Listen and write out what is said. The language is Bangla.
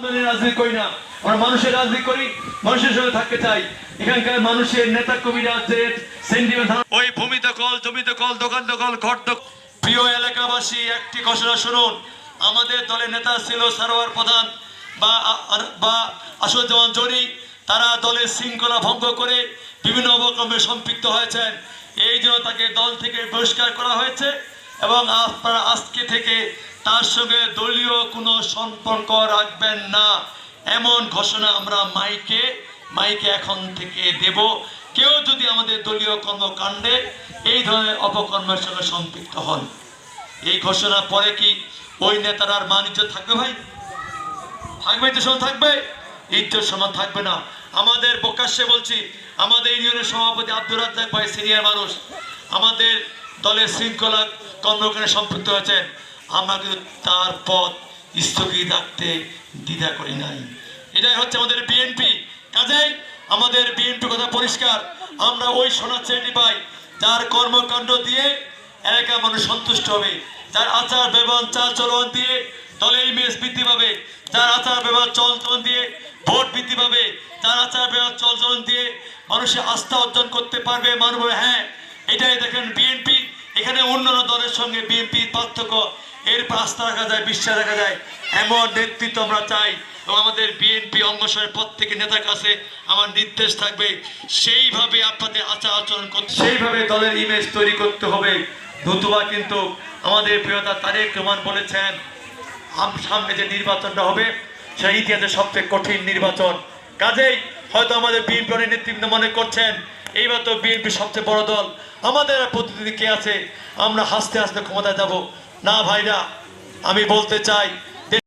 আন্দোলনের রাজনীতি করি না। আমরা মানুষের রাজনীতি করি মানুষের সঙ্গে থাকতে চাই। এখানকার মানুষের নেতা কবিরা সেন্টিমেন্ট ওই ভূমি দখল জমি দখল দোকান দখল ঘর দখল প্রিয় এলাকাবাসী একটি ঘোষণা শুনুন। আমাদের দলের নেতা ছিল সারোয়ার প্রধান বা বা আসুজ্জামান জরি তারা দলের শৃঙ্খলা ভঙ্গ করে বিভিন্ন অবকর্মে সম্পৃক্ত হয়েছেন। এই জন্য তাকে দল থেকে বহিষ্কার করা হয়েছে। এবং আপনারা আজকে থেকে তার সঙ্গে দলীয় কোনো সম্পর্ক রাখবেন না। এমন ঘোষণা আমরা মাইকে মাইকে এখন থেকে দেব। কেউ যদি আমাদের দলীয় কর্মকাণ্ডে এই ধরনের অপকর্মের সঙ্গে সম্পৃক্ত হন, এই ঘোষণা পরে কি ওই নেতার আর মান ইজ্জত থাকবে ভাই? থাকবে তো সমান থাকবে? ইজ্জত সমান থাকবে না। আমাদের প্রকাশ্যে বলছি, আমাদের ইউনিয়নের সভাপতি আব্দুর রাজ্জাক ভাই সিনিয়র মানুষ, আমাদের দলের শৃঙ্খলা কর্মকাণ্ডে সম্পৃক্ত হয়েছেন। আমরা কিন্তু তার পথ স্থগিত রাখতে দ্বিধা করি নাই। এটাই হচ্ছে আমাদের বিএনপি কাজেই আমাদের বিএনপি কথা পরিষ্কার। আমরা ওই সোনার ছেলেটি পাই, যার কর্মকাণ্ড দিয়ে এলাকার মানুষ সন্তুষ্ট হবে। যার আচার ব্যবহার চাল চলন দিয়ে দলের ইমেজ বৃদ্ধি পাবে। যার আচার ব্যবহার চল চলন দিয়ে ভোট বৃদ্ধি পাবে। যার আচার ব্যবহার চল চলন দিয়ে মানুষের আস্থা অর্জন করতে পারবে মানুষ হ্যাঁ এটাই দেখেন বিএনপি দলের সঙ্গে বিএনপির পার্থক্য। এরপর আস্থা রাখা যায়, বিশ্বাস রাখা যায়। এমন নেতৃত্ব আমরা চাই এবং আমাদের বিএনপি অঙ্গসরের প্রত্যেকের নেতার কাছে আমার নির্দেশ থাকবে, সেইভাবে আপনাদের আচার আচরণ করতে সেইভাবে দলের ইমেজ তৈরি করতে হবে। নতুবা কিন্তু আমাদের প্রিয়তা তারেক রহমান বলেছেন সামনে যে নির্বাচনটা হবে সেই ইতিহাসের সবচেয়ে কঠিন নির্বাচন। কাজেই হয়তো আমাদের বিএনপি অনেক নেতৃবৃন্দ মনে করছেন এইবার তো বিএনপি সবচেয়ে বড় দল। আমাদের প্রতিনিধি কে আছে? আমরা হাসতে হাসতে ক্ষমতায় যাব। না ভাইরা, আমি বলতে চাই